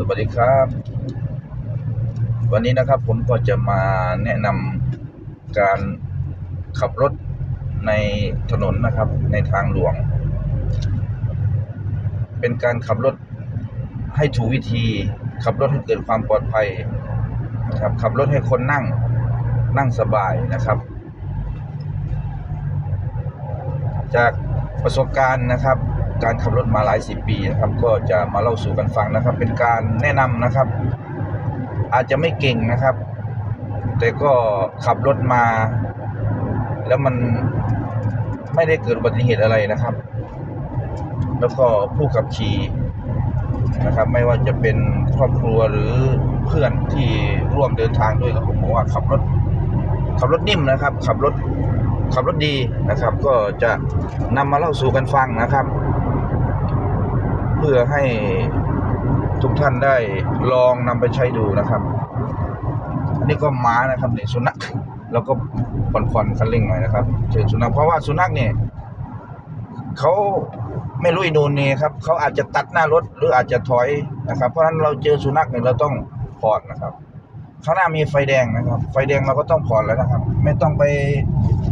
สวัสดีครับ วันนี้นะครับผมก็จะมาแนะนำการขับรถในถนนนะครับในทางหลวง เป็นการขับรถให้ถูกวิธี ขับรถให้เกิดความปลอดภัยครับขับรถให้คนนั่งนั่งสบายนะครับ จากประสบการณ์นะครับ การขับรถมาหลายสิบปีนะครับ ก็จะมาเล่าสู่กันฟังนะครับ เป็นการแนะนำนะครับ อาจจะไม่เก่งนะครับ แต่ก็ขับรถมา แล้วมันไม่ได้เกิดอุบัติเหตุอะไรนะครับ แล้วก็ผู้ขับขี่นะครับ ไม่ว่าจะเป็นครอบครัวหรือเพื่อนที่ร่วมเดินทางด้วยก็ผมบอกว่าขับรถขับรถนิ่มนะครับ ขับรถขับรถดีนะครับ ก็จะนำมาเล่าสู่กันฟังนะครับ พื่อให้ทุกท่านได้ลองนำไปใช้ดูนะครับ อันนี้ก็ม้านะครับเนี่ยสุนัขแล้วก็ผ่อนผ่อนคันเร่งหน่อยนะครับเจอสุนัขเพราะว่าสุนัขเนี่ยเขาไม่รู้อินโดนีครับเขาอาจจะตัดหน้ารถหรืออาจจะถอยนะครับ เพราะฉะนั้นเราเจอสุนัขเนี่ยเราต้องผ่อนนะครับข้างหน้ามีไฟแดงนะครับ ไฟแดงเราก็ต้องผ่อนแล้วนะครับ ไม่ต้องไป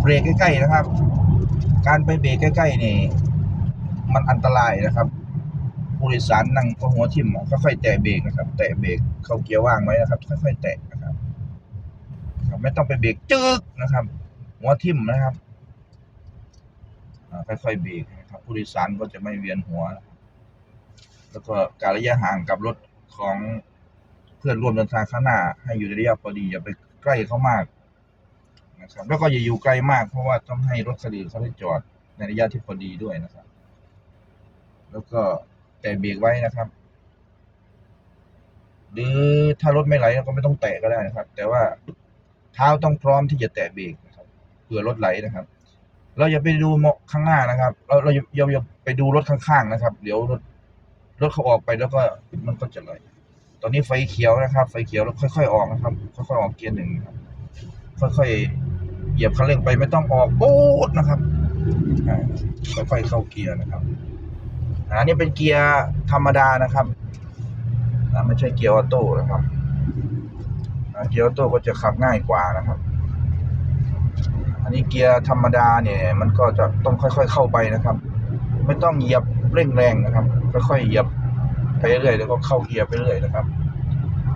เบรกใกล้ๆนะครับ การไปเบรกใกล้ๆนี่ มันอันตรายนะครับ ผู้โดยสารนั่งก็หัวทิ่มค่อยๆแตะเบรกนะครับ แตะเบรกเข้าเกียร์ว่างไว้นะครับ ค่อยๆแตะนะครับครับไม่ต้องไปเบรกจึ๊กนะครับ หัวทิ่มนะครับค่อยๆเบรกนะครับ ผู้โดยสารก็จะไม่เวียนหัว แล้วก็การระยะห่างกับรถของเพื่อนร่วมเดินทางข้างหน้า ให้อยู่ในระยะพอดีอย่าไปใกล้เขามากนะครับ แล้วก็อย่าอยู่ไกลมากเพราะว่าต้องให้รถคันอื่นเขาได้จอดในระยะที่พอดีด้วยนะครับ แล้วก็ แตะเบรกไว้นะครับ หรือถ้ารถไม่ไหลก็ไม่ต้องแตะก็ได้นะครับ แต่ว่าเท้าต้องพร้อมที่จะแตะเบรกนะครับเผื่อรถไหลนะครับ เราอย่าไปดูเมาะข้างหน้านะครับ เราเราอย่าอย่าไปดูรถข้างๆนะครับ เดี๋ยวรถรถเขาออกไปแล้วก็มันก็จะไหลตอนนี้ไฟเขียวนะครับ ไฟเขียวแล้วค่อยๆออกนะครับ ค่อยๆออกเกียร์หนึ่งครับ ค่อยๆเหยียบคันเร่งไปไม่ต้องออกปูดนะครับค่อยๆเข้าเกียร์นะครับ อันนี้เป็นเกียร์ธรรมดานะครับไม่ใช่เกียร์ออโต้นะครับเกียร์ออโต้ก็จะขับง่ายกว่านะครับ อันนี้เกียร์ธรรมดาเนี่ย มันก็จะต้องค่อยๆเข้าไปนะครับ ไม่ต้องเหยียบเร่งแรงนะครับค่อยๆเหยียบไปเรื่อยแล้วก็เข้าเกียร์ไปเรื่อยนะครับ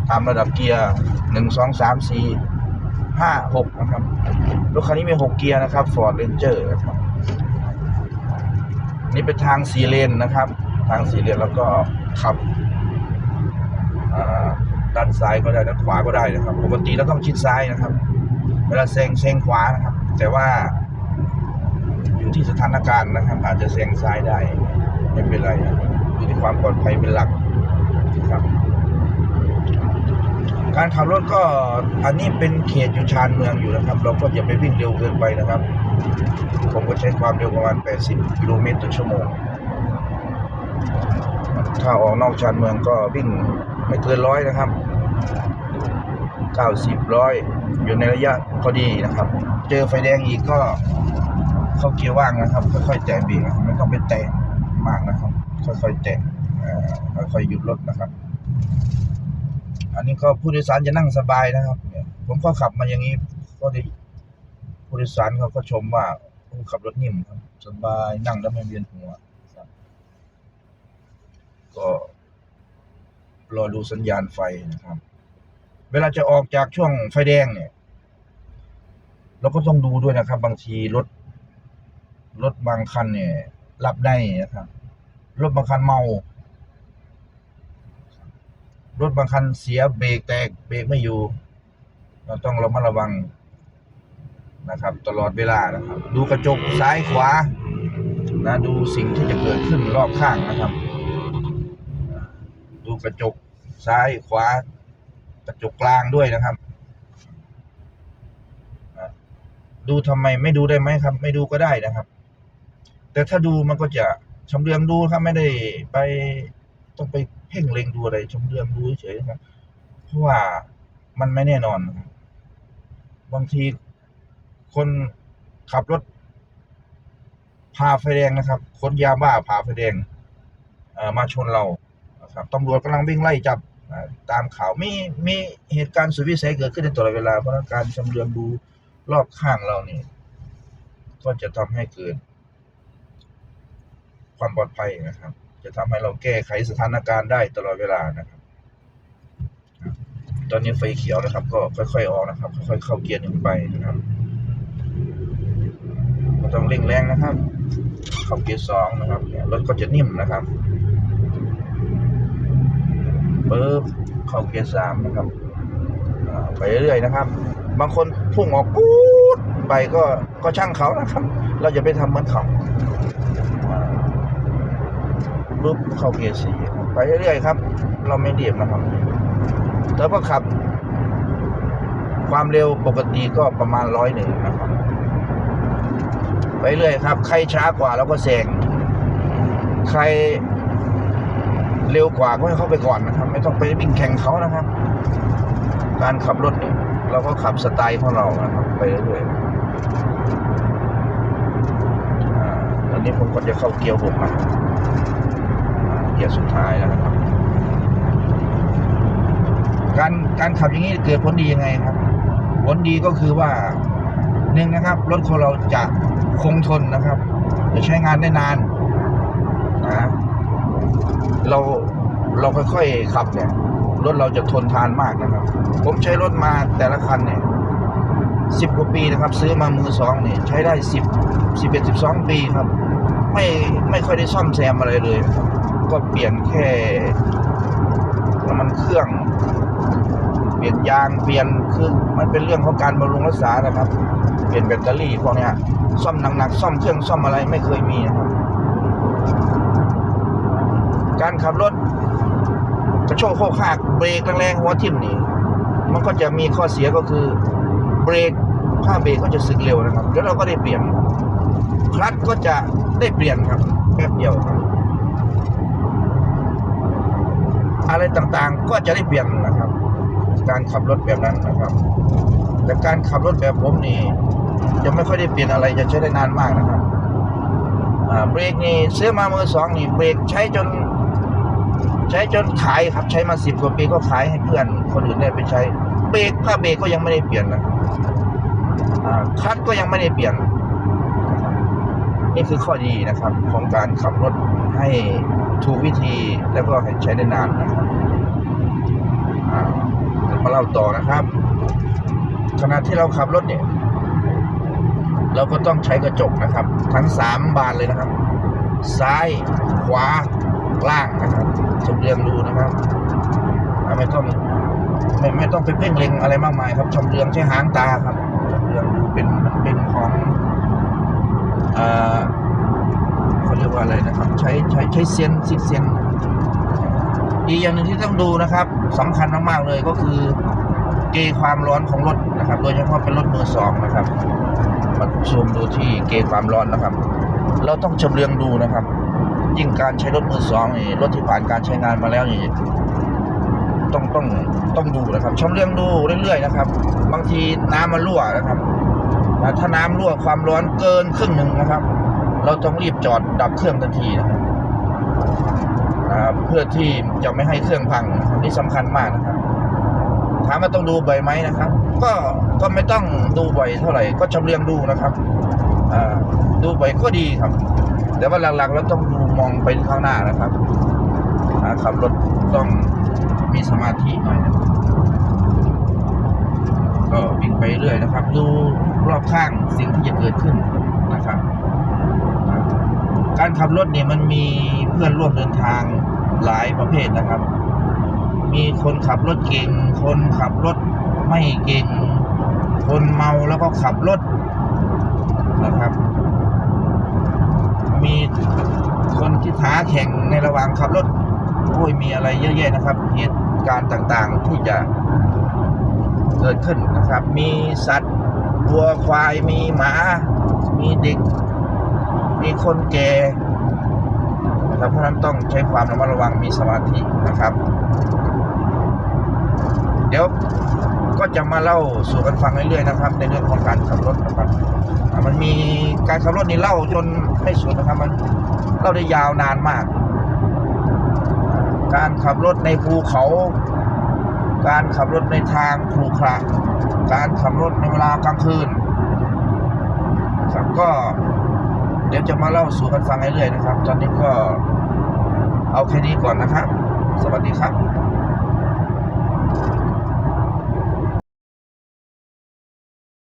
ตามระดับเกียร์หนึ่งสองสามสี่ห้าหกนะครับรถคันนี้มีหกเกียร์นะครับ Ford Ranger นะครับ นี่เป็นทางสี่เลนนะครับ ทางสี่เลนแล้วก็ขับด้านซ้ายก็ได้ด้านขวาก็ได้นะครับ ปกติเราต้องชิดซ้ายนะครับ เวลาแซงแซงขวานะครับ แต่ว่าอยู่ที่สถานการณ์นะครับ อาจจะแซงซ้ายได้ ไม่เป็นไรอยู่ที่ความปลอดภัยเป็นหลักนะครับ การขับรถก็อันนี้เป็นเขตอยู่ชานเมืองอยู่นะครับ เราก็อย่าไปวิ่งเร็วเกินไปนะครับ ผมก็ใช้ความเร็วประมาณ 80 กิโลเมตรต่อชั่วโมง ถ้าออกนอกชานเมืองก็วิ่งไม่เกินร้อยนะครับ 90ร้อยอยู่ในระยะพอดีนะครับ เจอไฟแดงอีกก็เข้าเกียร์ว่างนะครับ ค่อยๆแตะเบรกนะคไม่ต้องไปแตะมากนะครับ ค่อยๆแตะค่อยๆหยุดรถนะครับ อันนี้ก็ผู้โดยสารจะนั่งสบายนะครับ เนี่ย ผมก็ขับมาอย่างนี้ ก็ได้ผู้โดยสารเขาก็ชมว่าขับรถนิ่มครับ สบายนั่งแล้วไม่เวียนหัวก็รอดูสัญญาณไฟนะครับ เวลาจะออกจากช่วงไฟแดงเนี่ย เราก็ต้องดูด้วยนะครับ บางทีรถรถบางคันเนี่ยหลับในนะครับรถบางคันเมา รถบางคันเสียเบรกแตกเบรกไม่อยู่ เราต้องระมัดระวังนะครับ ตลอดเวลานะครับ ดูกระจกซ้ายขวานะดูสิ่งที่จะเกิดขึ้นรอบข้างนะครับ ดูกระจกซ้ายขวากระจกกลางด้วยนะครับดูทำไมไม่ดูได้ไหมครับ ไม่ดูก็ได้นะครับ แต่ถ้าดูมันก็จะชำเลืองดูครับไม่ได้ไปต้องไป เพ่งเล็งดูอะไรชำเลืองดูเฉยๆครับเพราะว่ามันไม่แน่นอน บางทีคนขับรถพาไฟแดงนะครับ คนยาบ้าพาไฟแดงมาชนเราครับตำรวจกำลังวิ่งไล่จับตามข่าวมีมีเหตุการณ์สุดวิสัยเกิดขึ้นในตลอดเวลาเพราะการชำเลืองดูรอบข้างเราเนี่ยก็จะทำให้เกิดความปลอดภัยนะครับ จะทำให้เราแก้ไขสถานการณ์ได้ตลอดเวลานะครับ ตอนนี้ไฟเขียวนะครับ ก็ค่อยๆออกนะครับ ค่อยๆเข้าเกียร์หนึ่งไปนะครับไม่ต้องเร่งแรงนะครับ เข้าเกียร์สองนะครับรถก็จะนิ่มนะครับปึ๊บเข้าเกียร์สามนะครับไปเรื่อยๆนะครับ บางคนพุ่งออกปู๊ดไปก็ก็ช่างเขานะครับ เราจะไปทำเหมือนเขา ปึ๊บเข้าเกียร์สี่ไปเรื่อยๆครับ เราไม่เดียบนะครับ แล้วก็ขับ ความเร็วปกติก็ประมาณร้อยหนึ่งนะครับ ไปเรื่อยครับ ใครช้ากว่าเราก็แซงใครเร็วกว่าก็ให้เข้าไปก่อนนะครับ ไม่ต้องไปวิ่งแข่งเขานะครับ การขับรถเนี่ยเราก็ขับสไตล์ของเรานะครับ ไปเรื่อยๆอ่าตอนนี้ผมก็จะเข้าเกียร์หกนะครับอ่าเกียร์สุดท้ายแล้วนะครับ การการขับอย่างนี้เกิดผลดียังไงครับ ผลดีก็คือว่าหนึ่งนะครับรถของเราจะคงทนนะครับ จะใช้งานได้นานนะเราเราค่อยๆขับเนี่ยรถเราจะทนทานมากนะครับ ผมใช้รถมาแต่ละคันเนี่ยสิบกว่าปีนะครับ ซื้อมามือสองเนี่ยใช้ได้สิบสิบเอ็ดสิบสองปีครับ ไม่ไม่ค่อยได้ซ่อมแซมอะไรเลยครับ ก็เปลี่ยนแค่น้ำมันเครื่อง เปลี่ยนยางเปลี่ยนคือมันเป็นเรื่องของการบำรุงรักษานะครับ เปลี่ยนแบตเตอรี่พวกเนี้ยซ่อมหนักๆซ่อมเครื่องซ่อมอะไรไม่เคยมีนะครับการขับรถกระโชกโคกคากเบรกแรงๆหัวทิ่มนี่มันก็จะมีข้อเสียก็คือเบรกถ้าเบรกก็จะสึกเร็วนะครับ แล้วเราก็ได้เปลี่ยนคลัตช์ก็จะได้เปลี่ยนครับแป๊บเดียวครับ อะไรต่างๆ ก็จะได้เปลี่ยนนะครับ การขับรถแบบนั้นนะครับ แต่การขับรถแบบผมนี่จะไม่ค่อยได้เปลี่ยนอะไรจะใช้ได้นานมากนะครับเบรกนี่ซื้อมามือสองนี่เบรกใช้จน ใช้จนขายครับใช้มาสิบกว่าปีก็ขายให้เพื่อนคนอื่นได้ไปใช้ เบรกผ้าเบรกก็ยังไม่ได้เปลี่ยนนะครับคลัตช์ก็ยังไม่ได้เปลี่ยน นี่คือข้อดีนะครับ ของการขับรถให้ ถูกวิธีแล้วก็ให้ใช้ได้นานนะครับมาเล่าต่อนะครับ ขณะที่เราขับรถเนี่ย เราก็ต้องใช้กระจกนะครับ ทั้งสามบานเลยนะครับ ซ้ายขวาล่างนะครับชมเรียงดูนะครับไม่ต้องไม่ไม่ต้องไปเพ่งเล็งอะไรมากมายครับชมเรียงใช้หางตาครับชมเรียงดูเป็นเป็นของอ่า ว่าอะไรนะครับ ใช้ใช้ใช้เซียนซิกเซียนอีกอย่างหนึ่งที่ต้องดูนะครับสำคัญมากๆเลยก็คือเกจความร้อนของรถนะครับ โดยเฉพาะเป็นรถมือสองนะครับมาซูมดูที่เกจความร้อนนะครับ เราต้องชำเลืองดูนะครับ ยิ่งการใช้รถมือสองนี่รถที่ผ่านการใช้งานมาแล้วนี่ต้องต้องต้องดูนะครับชำเลืองดูเรื่อยๆนะครับ บางทีน้ำมันรั่วนะครับถ้าน้ำรั่วความร้อนเกินครึ่งหนึ่งนะครับ เราต้องรีบจอดดับเครื่องทันทีนะครับเพื่อที่จะไม่ให้เครื่องพังนี่สำคัญมากนะครับถามว่าต้องดูบ่อยไหมนะครับ ก็ก็ไม่ต้องดูบ่อยเท่าไหร่ก็ชำเลืองดูนะครับดูบ่อยก็ดีครับ แต่ว่าหลักๆเราต้องดูมองไปข้างหน้านะครับขับรถต้องมีสมาธิหน่อยนะก็วิ่งไปเรื่อยนะครับ ดูรอบข้างสิ่งที่จะเกิดขึ้นนะครับ การขับรถเนี่ยมันมีเพื่อนร่วมเดินทางหลายประเภทนะครับ มีคนขับรถเก่ง คนขับรถไม่เก่ง คนเมาแล้วก็ขับรถนะครับ มีคนที่ท้าแข่งในระหว่างขับรถ โอ้ยมีอะไรเยอะแยะนะครับ เหตุการณ์ต่างๆที่จะเกิดขึ้นนะครับ มีสัตว์วัวควาย มีหมา มีเด็ก มีคนแก่นะครับเพราะฉะนั้นต้องใช้ความระมัดระวังมีสมาธินะครับ เดี๋ยวก็จะมาเล่าสู่กันฟังเรื่อยๆนะครับ ในเรื่องของการขับรถนะครับ มันมีการขับรถนี่เล่าจนไม่สุดนะครับมันเล่าได้ยาวนานมาก การขับรถในภูเขา การขับรถในทางขรุขระการขับรถในเวลากลางคืนครับก็ เดี๋ยวจะมาเล่าสู่กันฟังเรื่อยๆนะครับ ตอนนี้ก็เอาแค่นี้ก่อนนะครับ สวัสดีครับ